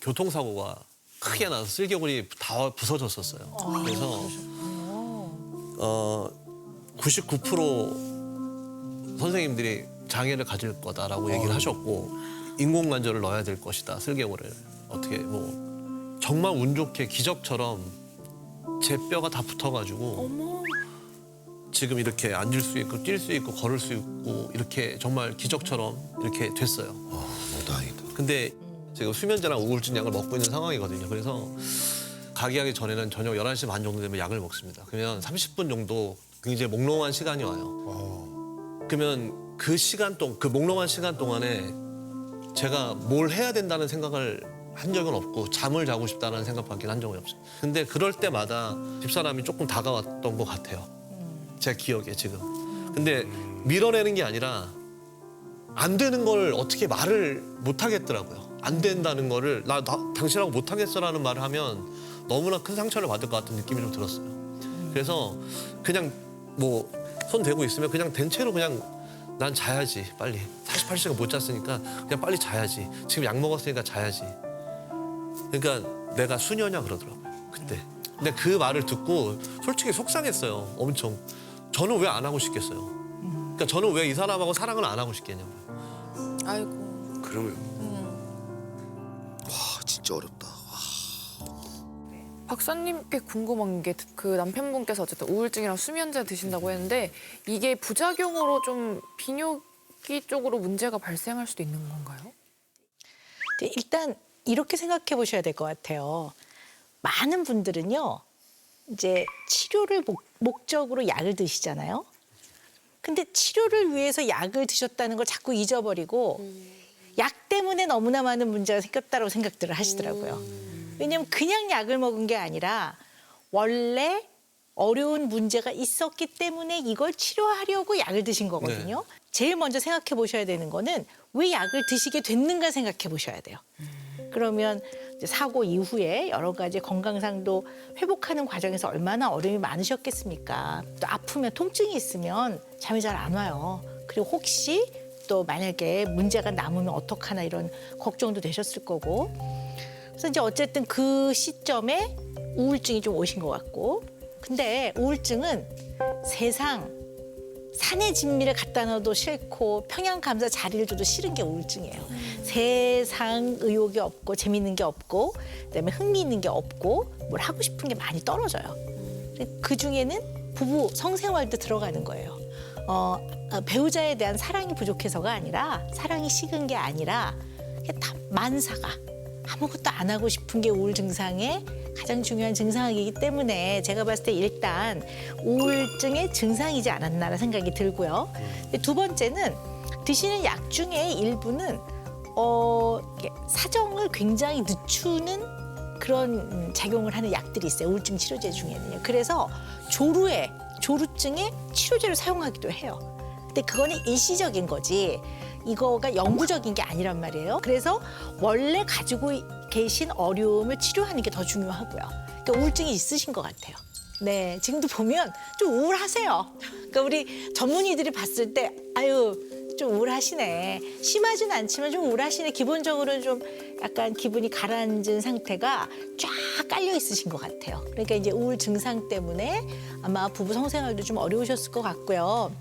교통사고가 크게 나서 쓸개골이 다 부서졌었어요. 그래서 어, 99% 선생님들이 장애를 가질 거다라고 얘기를 하셨고 인공관절을 넣어야 될 것이다 쓸개골을 어떻게 뭐 정말 운 좋게 기적처럼 제 뼈가 다 붙어가지고 지금 이렇게 앉을 수 있고 뛸 수 있고 걸을 수 있고 이렇게 정말 기적처럼 이렇게 됐어요. 너무 다행이다. 근데 지금 수면제랑 우울증 약을 먹고 있는 상황이거든요. 그래서 가기 하기 전에는 저녁 11시 반 정도 되면 약을 먹습니다. 그러면 30분 정도 굉장히 몽롱한 시간이 와요. 그러면 그 시간 동안, 그 몽롱한 시간 동안에 제가 뭘 해야 된다는 생각을 한 적은 없고 잠을 자고 싶다는 생각밖에 한 적이 없어요. 근데 그럴 때마다 집사람이 조금 다가왔던 것 같아요. 제 기억에 지금. 근데 밀어내는 게 아니라 안 되는 걸 어떻게 말을 못 하겠더라고요. 안 된다는 거를 나, 나 당신하고 못 하겠어라는 말을 하면 너무나 큰 상처를 받을 것 같은 느낌이 좀 들었어요. 그래서 그냥 뭐 손 대고 있으면 그냥 된 채로 그냥 난 자야지 빨리. 48시간 못 잤으니까 그냥 빨리 자야지. 지금 약 먹었으니까 자야지. 그러니까 내가 수녀냐 그러더라고요 그때. 근데 그 말을 듣고 솔직히 속상했어요 엄청. 저는 왜 안 하고 싶겠어요? 그러니까 저는 왜 이 사람하고 사랑을 안 하고 싶겠냐고요. 아이고. 그러면 와 진짜 어렵다. 박사님께 궁금한 게 그 남편분께서 어쨌든 우울증이랑 수면제 드신다고 했는데 이게 부작용으로 좀 비뇨기 쪽으로 문제가 발생할 수도 있는 건가요? 네, 일단 이렇게 생각해 보셔야 될 것 같아요. 많은 분들은요, 이제 치료를 목, 목적으로 약을 드시잖아요. 근데 치료를 위해서 약을 드셨다는 걸 자꾸 잊어버리고 약 때문에 너무나 많은 문제가 생겼다고 생각들을 하시더라고요. 왜냐하면 그냥 약을 먹은 게 아니라 원래 어려운 문제가 있었기 때문에 이걸 치료하려고 약을 드신 거거든요. 제일 먼저 생각해 보셔야 되는 거는 왜 약을 드시게 됐는가 생각해 보셔야 돼요. 그러면 사고 이후에 여러 가지 건강상도 회복하는 과정에서 얼마나 어려움이 많으셨겠습니까? 또 아프면 통증이 있으면 잠이 잘 안 와요. 그리고 혹시 또 만약에 문제가 남으면 어떡하나 이런 걱정도 되셨을 거고. 그래서 이제 어쨌든 그 시점에 우울증이 좀 오신 것 같고. 근데 우울증은 세상 산의 진미를 갖다 넣어도 싫고 평양 감자 자리를 줘도 싫은 게 우울증이에요. 세상 의욕이 없고 재밌는 게 없고 그다음에 흥미 있는 게 없고 뭘 하고 싶은 게 많이 떨어져요. 그 중에는 부부 성생활도 들어가는 거예요. 어, 어, 배우자에 대한 사랑이 부족해서가 아니라 사랑이 식은 게 아니라 다 만사가 아무것도 안 하고 싶은 게 우울 증상의 가장 중요한 증상이기 때문에 제가 봤을 때 일단 우울증의 증상이지 않았나라는 생각이 들고요. 두 번째는 드시는 약 중에 일부는 어, 사정을 굉장히 늦추는 그런 음, 작용을 하는 약들이 있어요. 우울증 치료제 중에는요. 그래서 조루에 조루증에 치료제를 사용하기도 해요. 근데 그거는 일시적인 거지. 이거가 영구적인 게 아니란 말이에요. 그래서 원래 가지고 계신 어려움을 치료하는 게 더 중요하고요. 그러니까 우울증이 있으신 것 같아요. 네, 지금도 보면 좀 우울하세요. 그러니까 우리 전문의들이 봤을 때 아유 좀 우울하시네. 심하진 않지만 좀 우울하시네. 기본적으로 좀 약간 기분이 가라앉은 상태가 쫙 깔려 있으신 것 같아요. 그러니까 이제 우울 증상 때문에 아마 부부 성생활도 좀 어려우셨을 것 같고요.